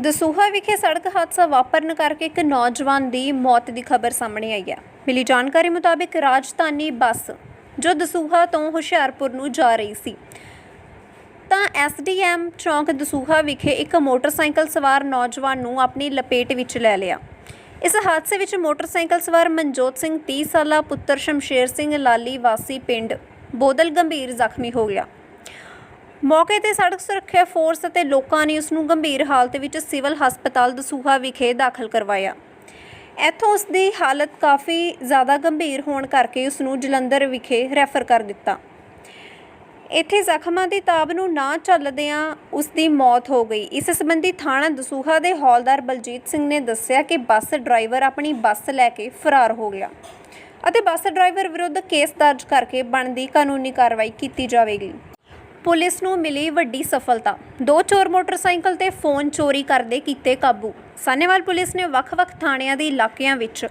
ਦਸੂਹਾ ਵਿਖੇ ਸੜਕ ਹਾਦਸਾ ਵਾਪਰਨ ਕਰਕੇ ਇੱਕ ਨੌਜਵਾਨ ਦੀ ਮੌਤ ਦੀ ਖਬਰ ਸਾਹਮਣੇ ਆਈ ਹੈ। ਮਿਲੀ ਜਾਣਕਾਰੀ ਮੁਤਾਬਕ ਰਾਜਧਾਨੀ ਬੱਸ, ਜੋ ਦਸੂਹਾ ਤੋਂ ਹੁਸ਼ਿਆਰਪੁਰ ਨੂੰ ਜਾ ਰਹੀ ਸੀ। ਤਾਂ ਐਸਡੀਐਮ ਚੌਂਕ ਦਸੂਹਾ ਵਿਖੇ ਇੱਕ ਮੋਟਰਸਾਈਕਲ ਸਵਾਰ ਨੌਜਵਾਨ ਨੂੰ ਆਪਣੀ ਲਪੇਟ ਵਿੱਚ ਲੈ ਲਿਆ। ਇਸ ਹਾਦਸੇ ਵਿੱਚ ਮੋਟਰਸਾਈਕਲ ਸਵਾਰ ਮਨਜੋਤ ਸਿੰਘ 30 ਸਾਲਾ ਪੁੱਤਰ ਸ਼ਮਸ਼ੇਰ ਸਿੰਘ ਲਾਲੀ ਵਾਸੀ ਪਿੰਡ ਬੋਦਲ ਗੰਭੀਰ ਜ਼ਖਮੀ ਹੋ ਗਿਆ। ਮੌਕੇ ਤੇ ਸੜਕ ਸੁਰੱਖਿਆ ਫੋਰਸ ਅਤੇ ਲੋਕਾਂ ਨੇ ਉਸ ਨੂੰ ਗੰਭੀਰ ਹਾਲਤ ਵਿੱਚ ਸਿਵਲ ਹਸਪਤਾਲ ਦਸੂਹਾ ਵਿਖੇ ਦਾਖਲ ਕਰਵਾਇਆ। ਇੱਥੋਂ ਉਸ ਦੀ ਹਾਲਤ ਕਾਫੀ ਜ਼ਿਆਦਾ ਗੰਭੀਰ ਹੋਣ ਕਰਕੇ ਉਸ ਨੂੰ ਜਲੰਧਰ ਵਿਖੇ ਰੈਫਰ ਕਰ ਦਿੱਤਾ। ਇੱਥੇ ਜ਼ਖਮਾਂ ਦੀ ਤਾਬ ਨੂੰ ਨਾ ਚੱਲਦਿਆਂ ਉਸ ਦੀ ਮੌਤ ਹੋ ਗਈ। ਇਸ ਸੰਬੰਧੀ ਥਾਣਾ ਦਸੂਹਾ ਦੇ ਹੌਲਦਾਰ ਬਲਜੀਤ ਸਿੰਘ ਨੇ ਦੱਸਿਆ ਕਿ ਬੱਸ ਡਰਾਈਵਰ ਆਪਣੀ ਬੱਸ ਲੈ ਕੇ ਫਰਾਰ ਹੋ ਗਿਆ ਅਤੇ ਬੱਸ ਡਰਾਈਵਰ ਵਿਰੁੱਧ ਕੇਸ ਦਰਜ ਕਰਕੇ ਬਣਦੀ ਕਾਨੂੰਨੀ ਕਾਰਵਾਈ ਕੀਤੀ ਜਾਵੇਗੀ। ਪੁਲਿਸ ਨੂੰ ਮਿਲੀ ਵੱਡੀ ਸਫਲਤਾ। ਦੋ ਚੋਰ ਮੋਟਰਸਾਈਕਲ ਤੇ ਫੋਨ ਚੋਰੀ ਕਰਦੇ ਕੀਤੇ ਕਾਬੂ। ਸਾਨੇਵਾਲ ਪੁਲਿਸ ਨੇ ਵੱਖ-ਵੱਖ ਥਾਣਿਆਂ ਦੇ ਇਲਾਕਿਆਂ ਵਿੱਚ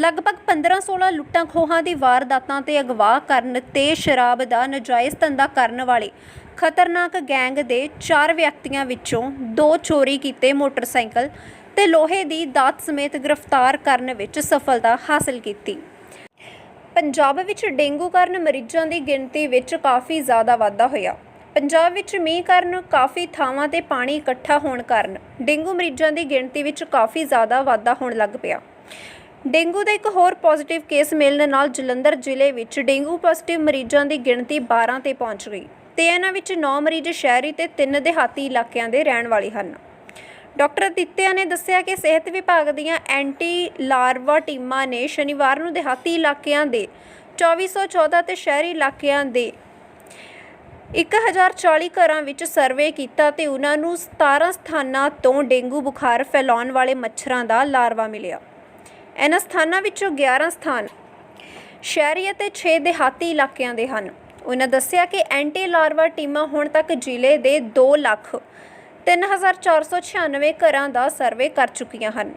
ਲਗਭਗ 15-16 ਲੁੱਟਾਂ ਖੋਹਾਂ ਦੀ ਵਾਰਦਾਤਾਂ ਤੇ ਅਗਵਾ ਕਰਨ ਤੇ ਸ਼ਰਾਬ ਦਾ ਨਜਾਇਜ਼ ਧੰਦਾ ਕਰਨ ਵਾਲੇ ਖਤਰਨਾਕ ਗੈਂਗ ਦੇ ਚਾਰ ਵਿਅਕਤੀਆਂ ਵਿੱਚੋਂ ਦੋ ਚੋਰੀ ਕੀਤੇ ਮੋਟਰਸਾਈਕਲ ਤੇ ਲੋਹੇ ਦੀ ਦਾਤ ਸਮੇਤ ਗ੍ਰਿਫਤਾਰ ਕਰਨ ਵਿੱਚ ਸਫਲਤਾ ਹਾਸਲ ਕੀਤੀ। ਪੰਜਾਬ ਵਿੱਚ ਡੇਂਗੂ ਕਾਰਨ ਮਰੀਜ਼ਾਂ ਦੀ ਗਿਣਤੀ ਵਿੱਚ ਕਾਫੀ ਜ਼ਿਆਦਾ ਵਾਧਾ ਹੋਇਆ। ਪੰਜਾਬ ਵਿੱਚ ਮੀਂਹ ਕਾਰਨ ਕਾਫੀ ਥਾਵਾਂ ਤੇ ਪਾਣੀ ਇਕੱਠਾ ਹੋਣ ਕਾਰਨ ਡੇਂਗੂ ਮਰੀਜ਼ਾਂ ਦੀ ਗਿਣਤੀ ਵਿੱਚ ਕਾਫੀ ਜ਼ਿਆਦਾ ਵਾਧਾ ਹੋਣ ਲੱਗ ਪਿਆ। ਡੇਂਗੂ ਦਾ ਇੱਕ ਹੋਰ ਪੋਜ਼ਿਟਿਵ ਕੇਸ ਮਿਲਣ ਨਾਲ ਜਲੰਧਰ ਜ਼ਿਲ੍ਹੇ ਵਿੱਚ ਡੇਂਗੂ ਪੋਜ਼ਿਟਿਵ ਮਰੀਜ਼ਾਂ ਦੀ ਗਿਣਤੀ 12 ਤੇ ਪਹੁੰਚ ਗਈ ਤੇ ਇਹਨਾਂ ਵਿੱਚ 9 ਮਰੀਜ਼ ਸ਼ਹਿਰੀ ਤੇ 3 ਦਿਹਾਤੀ ਇਲਾਕਿਆਂ ਦੇ ਰਹਿਣ ਵਾਲੇ ਹਨ। ਡਾਕਟਰ ਦਿੱਤਿਆ ਨੇ ਦੱਸਿਆ ਕਿ ਸਿਹਤ ਵਿਭਾਗ ਦੀਆਂ ਐਂਟੀ ਲਾਰਵਾ ਟੀਮਾਂ ਨੇ ਸ਼ਨੀਵਾਰ ਨੂੰ ਦਿਹਾਤੀ ਇਲਾਕਿਆਂ ਦੇ 2414 ਤੇ ਸ਼ਹਿਰੀ ਇਲਾਕਿਆਂ ਦੇ 1040 ਘਰਾਂ ਵਿੱਚ ਸਰਵੇ ਕੀਤਾ ਤੇ ਉਹਨਾਂ ਨੂੰ 17 ਸਥਾਨਾਂ ਤੋਂ ਡੇਂਗੂ ਬੁਖਾਰ ਫੈਲਾਉਣ ਵਾਲੇ ਮੱਛਰਾਂ ਦਾ ਲਾਰਵਾ ਮਿਲਿਆ। ਇਹਨਾਂ ਸਥਾਨਾਂ ਵਿੱਚੋਂ 11 ਸਥਾਨ ਸ਼ਹਿਰੀ ਅਤੇ 6 ਦਿਹਾਤੀ ਇਲਾਕਿਆਂ ਦੇ ਹਨ। ਉਹਨਾਂ ਦੱਸਿਆ ਕਿ ਐਂਟੀ ਲਾਰਵਾ ਟੀਮਾਂ ਹੁਣ ਤੱਕ ਜ਼ਿਲ੍ਹੇ ਦੇ 2 ਲੱਖ 3496 ਘਰਾਂ ਦਾ ਸਰਵੇ ਕਰ ਚੁੱਕੀਆਂ ਹਨ।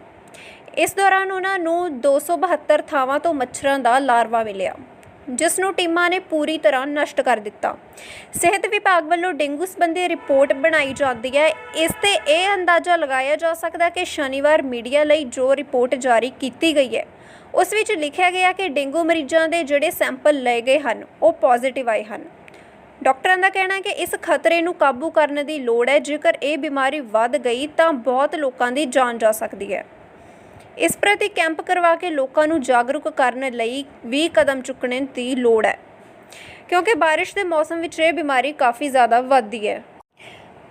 ਇਸ ਦੌਰਾਨ ਉਹਨਾਂ ਨੂੰ 272 ਥਾਵਾਂ ਤੋਂ ਮੱਛਰਾਂ ਦਾ ਲਾਰਵਾ ਮਿਲਿਆ। ਜਿਸ ਨੂੰ ਟੀਮਾਂ ਨੇ ਪੂਰੀ ਤਰ੍ਹਾਂ ਨਸ਼ਟ ਕਰ ਦਿੱਤਾ। ਸਿਹਤ ਵਿਭਾਗ ਵੱਲੋਂ ਡੇਂਗੂ ਸੰਬੰਧੀ ਰਿਪੋਰਟ ਬਣਾਈ ਜਾਂਦੀ ਹੈ। ਇਸ ਤੇ ਇਹ ਅੰਦਾਜ਼ਾ ਲਗਾਇਆ ਜਾ ਸਕਦਾ ਕਿ ਸ਼ਨੀਵਾਰ ਮੀਡੀਆ ਲਈ ਜੋ ਰਿਪੋਰਟ ਜਾਰੀ ਕੀਤੀ ਗਈ ਹੈ, ਉਸ ਵਿੱਚ ਲਿਖਿਆ ਗਿਆ ਕਿ ਡੇਂਗੂ ਮਰੀਜ਼ਾਂ ਦੇ ਜਿਹੜੇ ਸੈਂਪਲ ਲਏ ਗਏ ਹਨ, ਉਹ ਪੋਜ਼ਿਟਿਵ ਆਏ ਹਨ। ਡਾਕਟਰਾਂ ਦਾ ਕਹਿਣਾ ਹੈ ਕਿ ਇਸ ਖਤਰੇ ਨੂੰ ਕਾਬੂ ਕਰਨ ਦੀ ਲੋੜ ਹੈ। ਜੇਕਰ ਇਹ ਬਿਮਾਰੀ ਵੱਧ ਗਈ ਤਾਂ ਬਹੁਤ ਲੋਕਾਂ ਦੀ ਜਾਨ ਜਾ ਸਕਦੀ ਹੈ। ਇਸ ਪ੍ਰਤੀ ਕੈਂਪ ਕਰਵਾ ਕੇ ਲੋਕਾਂ ਨੂੰ ਜਾਗਰੂਕ ਕਰਨ ਲਈ ਵੀ ਕਦਮ ਚੁੱਕਣੇ ਦੀ ਲੋੜ ਹੈ। ਕਿਉਂਕਿ ਬਾਰਿਸ਼ ਦੇ ਮੌਸਮ ਵਿੱਚ ਇਹ ਬਿਮਾਰੀ ਕਾਫੀ ਜ਼ਿਆਦਾ ਵੱਧਦੀ ਹੈ।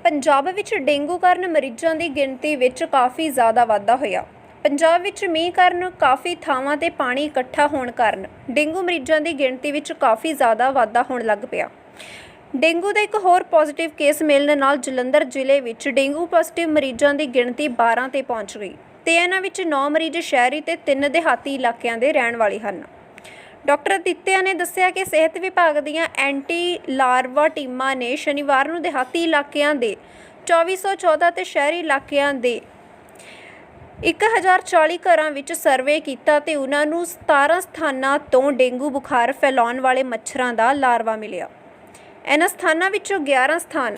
ਪੰਜਾਬ ਵਿੱਚ ਡੇਂਗੂ ਕਾਰਨ ਮਰੀਜ਼ਾਂ ਦੀ ਗਿਣਤੀ ਵਿੱਚ ਕਾਫੀ ਜ਼ਿਆਦਾ ਵਾਧਾ ਹੋਇਆ। ਪੰਜਾਬ ਵਿੱਚ ਮੀਂਹ ਕਾਰਨ ਕਾਫੀ ਥਾਵਾਂ ਤੇ ਪਾਣੀ ਇਕੱਠਾ ਹੋਣ ਕਾਰਨ ਡੇਂਗੂ ਮਰੀਜ਼ਾਂ ਦੀ ਗਿਣਤੀ ਵਿੱਚ ਕਾਫੀ ਜ਼ਿਆਦਾ ਵਾਧਾ ਹੋਣ ਲੱਗ ਪਿਆ। ਡੇਂਗੂ ਦਾ ਇੱਕ ਹੋਰ ਪੋਜ਼ਿਟਿਵ ਕੇਸ ਮਿਲਣ ਨਾਲ ਜਲੰਧਰ ਜ਼ਿਲ੍ਹੇ ਵਿੱਚ ਡੇਂਗੂ ਪੋਜ਼ਿਟਿਵ ਮਰੀਜ਼ਾਂ ਦੀ ਗਿਣਤੀ 12 ਤੇ ਪਹੁੰਚ ਗਈ। ਤੇ ਇਹਨਾਂ ਵਿੱਚ 9 ਮਰੀਜ਼ ਸ਼ਹਿਰੀ ਤੇ 3 ਦਿਹਾਤੀ ਇਲਾਕਿਆਂ ਦੇ ਰਹਿਣ ਵਾਲੇ ਹਨ। ਡਾਕਟਰ ਦਿੱਤਿਆ ਨੇ ਦੱਸਿਆ ਕਿ ਸਿਹਤ ਵਿਭਾਗ ਦੀਆਂ ਐਂਟੀ ਲਾਰਵਾ ਟੀਮਾਂ ਨੇ ਸ਼ਨੀਵਾਰ ਨੂੰ ਦਿਹਾਤੀ ਇਲਾਕਿਆਂ ਦੇ 2414 ਤੇ ਸ਼ਹਿਰੀ ਇਲਾਕਿਆਂ ਦੇ 1040 ਘਰਾਂ ਵਿੱਚ ਸਰਵੇ ਕੀਤਾ ਤੇ ਉਹਨਾਂ ਨੂੰ 17 ਸਥਾਨਾਂ ਤੋਂ ਡੇਂਗੂ ਬੁਖਾਰ ਫੈਲਾਉਣ ਵਾਲੇ ਮੱਛਰਾਂ ਦਾ ਲਾਰਵਾ ਮਿਲਿਆ। ਇਹਨਾਂ ਸਥਾਨਾਂ ਵਿੱਚੋਂ 11 ਸਥਾਨ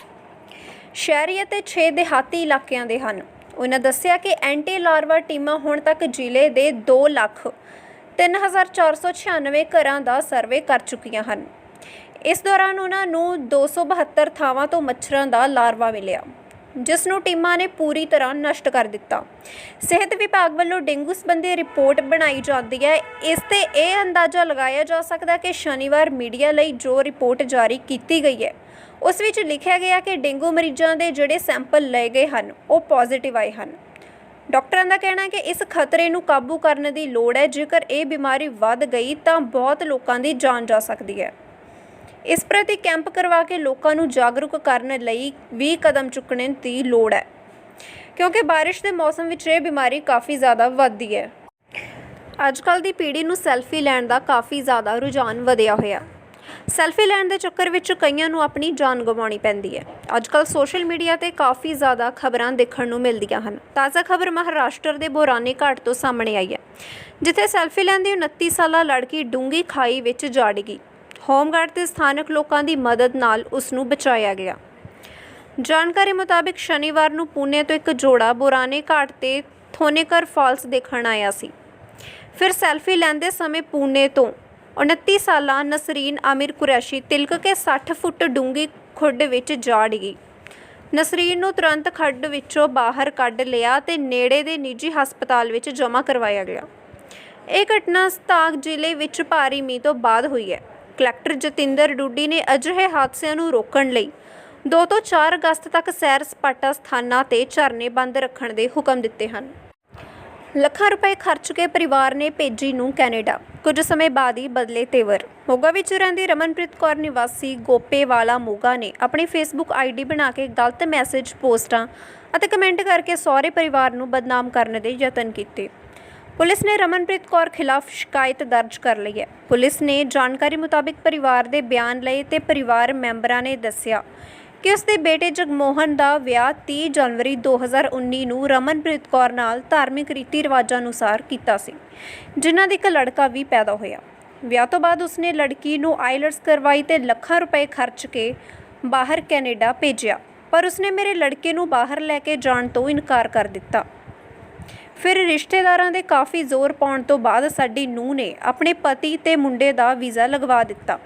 ਸ਼ਹਿਰੀ ਅਤੇ 6 ਦਿਹਾਤੀ ਇਲਾਕਿਆਂ ਦੇ ਹਨ। ਉਹਨਾਂ ਦੱਸਿਆ ਕਿ ਐਂਟੀ ਲਾਰਵਾ ਟੀਮਾਂ ਹੁਣ ਤੱਕ ਜ਼ਿਲ੍ਹੇ ਦੇ 2 ਲੱਖ 3496 ਘਰਾਂ ਦਾ ਸਰਵੇ ਕਰ ਚੁੱਕੀਆਂ ਹਨ। ਇਸ ਦੌਰਾਨ ਉਹਨਾਂ ਨੂੰ 272 ਥਾਵਾਂ ਤੋਂ ਮੱਛਰਾਂ ਦਾ ਲਾਰਵਾ ਮਿਲਿਆ, ਜਿਸ ਨੂੰ ਟੀਮਾਂ ਨੇ ਪੂਰੀ ਤਰ੍ਹਾਂ ਨਸ਼ਟ ਕਰ ਦਿੱਤਾ। ਸਿਹਤ ਵਿਭਾਗ ਵੱਲੋਂ ਡੇਂਗੂ ਸੰਬੰਧੀ ਰਿਪੋਰਟ ਬਣਾਈ ਜਾਂਦੀ ਹੈ। ਇਸ ਤੇ ਇਹ ਅੰਦਾਜ਼ਾ ਲਗਾਇਆ ਜਾ ਸਕਦਾ ਕਿ ਸ਼ਨੀਵਾਰ ਮੀਡੀਆ ਲਈ ਜੋ ਰਿਪੋਰਟ ਜਾਰੀ ਕੀਤੀ ਗਈ ਹੈ ਉਸ ਵਿੱਚ ਲਿਖਿਆ ਗਿਆ ਕਿ ਡੇਂਗੂ ਮਰੀਜ਼ਾਂ ਦੇ ਜਿਹੜੇ ਸੈਂਪਲ ਲਏ ਗਏ ਹਨ, ਉਹ ਪੋਜ਼ਿਟਿਵ ਆਏ ਹਨ। ਡਾਕਟਰਾਂ ਦਾ ਕਹਿਣਾ ਹੈ ਕਿ ਇਸ ਖਤਰੇ ਨੂੰ ਕਾਬੂ ਕਰਨ ਦੀ ਲੋੜ ਹੈ। ਜੇਕਰ ਇਹ ਬਿਮਾਰੀ ਵੱਧ ਗਈ ਤਾਂ ਬਹੁਤ ਲੋਕਾਂ ਦੀ ਜਾਨ ਜਾ ਸਕਦੀ ਹੈ। ਇਸ ਪ੍ਰਤੀ ਕੈਂਪ ਕਰਵਾ ਕੇ ਲੋਕਾਂ ਨੂੰ ਜਾਗਰੂਕ ਕਰਨ ਲਈ ਵੀ ਕਦਮ ਚੁੱਕਣੇ ਦੀ ਲੋੜ ਹੈ, ਕਿਉਂਕਿ ਬਾਰਿਸ਼ ਦੇ ਮੌਸਮ ਵਿੱਚ ਇਹ ਬਿਮਾਰੀ ਕਾਫੀ ਜ਼ਿਆਦਾ ਵੱਧਦੀ ਹੈ। ਅੱਜ ਕੱਲ ਦੀ ਪੀੜ੍ਹੀ ਨੂੰ ਸੈਲਫੀ ਲੈਣ ਦਾ ਕਾਫੀ ਜ਼ਿਆਦਾ ਰੁਝਾਨ ਵਧਿਆ ਹੋਇਆ। ਸੈਲਫੀ ਲੈਣ ਦੇ ਚੱਕਰ ਵਿੱਚ ਕਈਆਂ ਨੂੰ ਆਪਣੀ ਜਾਨ ਗਵਾਉਣੀ ਪੈਂਦੀ ਹੈ। ਅੱਜ ਕੱਲ ਸੋਸ਼ਲ ਮੀਡੀਆ ਤੇ ਕਾਫੀ ਜ਼ਿਆਦਾ ਖਬਰਾਂ ਦੇਖਣ ਨੂੰ ਮਿਲਦੀਆਂ ਹਨ। ਤਾਜ਼ਾ ਖਬਰ ਮਹਾਰਾਸ਼ਟਰ ਦੇ ਬੋਰਾਨੀ ਘਾਟ ਤੋਂ ਸਾਹਮਣੇ ਆਈ ਹੈ, ਜਿੱਥੇ ਸੈਲਫੀ ਲੈਂਦੀ 29 ਸਾਲਾ ਲੜਕੀ ਡੂੰਗੀ ਖਾਈ ਵਿੱਚ ਜਾ ਗਈ ਹੋਮਗਾਰਡ ਤੇ ਸਥਾਨਕ ਲੋਕਾਂ ਦੀ ਮਦਦ ਨਾਲ ਉਸ ਨੂੰ ਬਚਾਇਆ ਗਿਆ। ਜਾਣਕਾਰੀ ਮੁਤਾਬਿਕ ਸ਼ਨੀਵਾਰ ਨੂੰ ਪੂਨੇ ਤੋਂ ਇੱਕ ਜੋੜਾ ਬੋਰਾਨੇ ਘਾਟ ਤੇ ਥੋਨੇਕਰ ਫਾਲਸ ਦੇਖਣ ਆਇਆ ਸੀ। ਫਿਰ ਸੈਲਫੀ ਲੈਂਦੇ ਸਮੇਂ ਪੂਨੇ ਤੋਂ 29 ਸਾਲਾ ਨਸਰੀਨ ਆਮਿਰ ਕੁਰੈਸ਼ੀ ਤਿਲਕ ਕੇ 60 ਫੁੱਟ ਡੂੰਘੀ ਖੁੱਡ ਵਿੱਚ ਜਾੜ ਗਈ ਨਸਰੀਨ ਨੂੰ ਤੁਰੰਤ ਖੱਡ ਵਿੱਚੋਂ ਬਾਹਰ ਕੱਢ ਲਿਆ ਤੇ ਨੇੜੇ ਦੇ ਨਿੱਜੀ ਹਸਪਤਾਲ ਵਿੱਚ ਜਮ੍ਹਾਂ ਕਰਵਾਇਆ ਗਿਆ। ਇਹ ਘਟਨਾ ਸਤਾਕ ਜ਼ਿਲ੍ਹੇ ਵਿੱਚ ਭਾਰੀ ਮੀਂਹ ਤੋਂ ਬਾਅਦ ਹੋਈ ਹੈ। ਕਲੈਕਟਰ ਜਤਿੰਦਰ ਡੁੱਡੀ ਨੇ ਅਜਿਹੇ ਹਾਦਸਿਆਂ ਨੂੰ ਰੋਕਣ ਲਈ 2 ਤੋਂ 4 ਅਗਸਤ ਤੱਕ ਸੈਰ ਸਪਾਟਾ ਸਥਾਨਾਂ ਤੇ ਝਰਨੇ ਬੰਦ ਰੱਖਣ ਦੇ ਹੁਕਮ ਦਿੱਤੇ ਹਨ। ਲੱਖਾਂ ਰੁਪਏ ਖਰਚ ਕੇ ਪਰਿਵਾਰ ਨੇ ਭੇਜੀ ਨੂੰ ਕੈਨੇਡਾ। ਕੁਝ ਸਮੇਂ ਬਾਅਦ ਹੀ ਬਦਲੇ ਤੇਵਰ। ਮੋਗਾ ਵਿੱਚ ਰਹਿੰਦੀ ਰਮਨਪ੍ਰੀਤ ਕੌਰ ਨਿਵਾਸੀ ਗੋਪੇਵਾਲਾ ਮੋਗਾ ਨੇ ਆਪਣੀ ਫੇਸਬੁੱਕ ਆਈਡੀ ਬਣਾ ਕੇ ਗਲਤ ਮੈਸੇਜ ਪੋਸਟਾਂ ਅਤੇ ਕਮੈਂਟ ਕਰਕੇ ਸਹੁਰੇ ਪਰਿਵਾਰ ਨੂੰ ਬਦਨਾਮ ਕਰਨ ਦੇ ਯਤਨ ਕੀਤੇ। ਪੁਲਿਸ ਨੇ ਰਮਨਪ੍ਰੀਤ ਕੌਰ ਖਿਲਾਫ ਸ਼ਿਕਾਇਤ ਦਰਜ ਕਰ ਲਈ ਹੈ। ਪੁਲਿਸ ਨੇ ਜਾਣਕਾਰੀ ਮੁਤਾਬਿਕ ਪਰਿਵਾਰ ਦੇ ਬਿਆਨ ਲਏ ਤੇ ਪਰਿਵਾਰ ਮੈਂਬਰਾਂ ਨੇ ਦੱਸਿਆ ਕਿ ਉਸ ਦੇ ਬੇਟੇ ਜਗਮੋਹਨ ਦਾ ਵਿਆਹ 30 ਜਨਵਰੀ 2019 ਨੂੰ ਰਮਨਪ੍ਰੀਤ ਕੌਰ ਨਾਲ ਧਾਰਮਿਕ ਰੀਤੀ ਰਿਵਾਜਾਂ ਅਨੁਸਾਰ ਕੀਤਾ ਸੀ, ਜਿਨ੍ਹਾਂ ਦੇ ਇੱਕ ਲੜਕਾ ਵੀ ਪੈਦਾ ਹੋਇਆ। ਵਿਆਹ ਤੋਂ ਬਾਅਦ ਉਸਨੇ ਲੜਕੀ ਨੂੰ ਆਈਲਟਸ ਕਰਵਾਈ ਤੇ ਲੱਖਾਂ ਰੁਪਏ ਖਰਚ ਕੇ ਬਾਹਰ ਕੈਨੇਡਾ ਭੇਜਿਆ, ਪਰ ਉਸਨੇ ਮੇਰੇ ਲੜਕੇ ਨੂੰ ਬਾਹਰ ਲੈ ਕੇ ਜਾਣ ਤੋਂ ਇਨਕਾਰ ਕਰ ਦਿੱਤਾ। ਫਿਰ ਰਿਸ਼ਤੇਦਾਰਾਂ ਦੇ ਕਾਫੀ ਜ਼ੋਰ ਪਾਉਣ ਤੋਂ ਬਾਅਦ ਸਾਡੀ ਨੂੰਹ ਨੇ ਆਪਣੇ ਪਤੀ ਤੇ ਮੁੰਡੇ ਦਾ ਵੀਜ਼ਾ ਲਗਵਾ ਦਿੱਤਾ।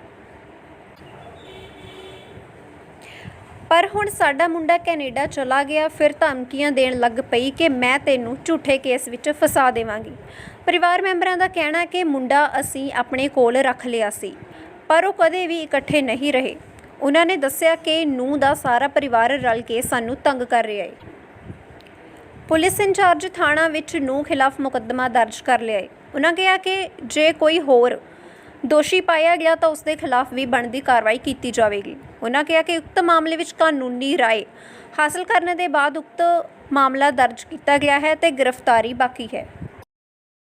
ਪਰ ਹੁਣ ਸਾਡਾ ਮੁੰਡਾ ਕੈਨੇਡਾ ਚਲਾ ਗਿਆ, ਫਿਰ ਧਮਕੀਆਂ ਦੇਣ ਲੱਗ ਪਈ ਕਿ ਮੈਂ ਤੈਨੂੰ ਝੂਠੇ ਕੇਸ ਵਿੱਚ ਫਸਾ ਦੇਵਾਂਗੀ। ਪਰਿਵਾਰ ਮੈਂਬਰਾਂ ਦਾ ਕਹਿਣਾ ਕਿ ਮੁੰਡਾ ਅਸੀਂ ਆਪਣੇ ਕੋਲ ਰੱਖ ਲਿਆ ਸੀ, ਪਰ ਉਹ ਕਦੇ ਵੀ ਇਕੱਠੇ ਨਹੀਂ ਰਹੇ। ਉਹਨਾਂ ਨੇ ਦੱਸਿਆ ਕਿ ਨੂੰਹ ਦਾ ਸਾਰਾ ਪਰਿਵਾਰ ਰਲ ਕੇ ਸਾਨੂੰ ਤੰਗ ਕਰ ਰਿਹਾ ਹੈ। ਪੁਲਿਸ ਇੰਚਾਰਜ ਥਾਣਾ ਵਿੱਚ ਨੂੰ ਖਿਲਾਫ ਮੁਕੱਦਮਾ ਦਰਜ ਕਰ ਲਿਆ ਹੈ। ਉਹਨਾਂ ਕਿਹਾ ਕਿ ਜੇ ਕੋਈ ਹੋਰ ਦੋਸ਼ੀ ਪਾਇਆ ਗਿਆ ਤਾਂ ਉਸ ਦੇ ਖਿਲਾਫ ਵੀ ਬਣਦੀ ਕਾਰਵਾਈ ਕੀਤੀ ਜਾਵੇਗੀ। ਉਹਨਾਂ ਕਿਹਾ ਕਿ ਉਕਤ ਮਾਮਲੇ ਵਿੱਚ ਕਾਨੂੰਨੀ ਰਾਏ ਹਾਸਲ ਕਰਨ ਦੇ ਬਾਅਦ ਉਕਤ ਮਾਮਲਾ ਦਰਜ ਕੀਤਾ ਗਿਆ ਹੈ ਤੇ ਗ੍ਰਿਫਤਾਰੀ ਬਾਕੀ ਹੈ।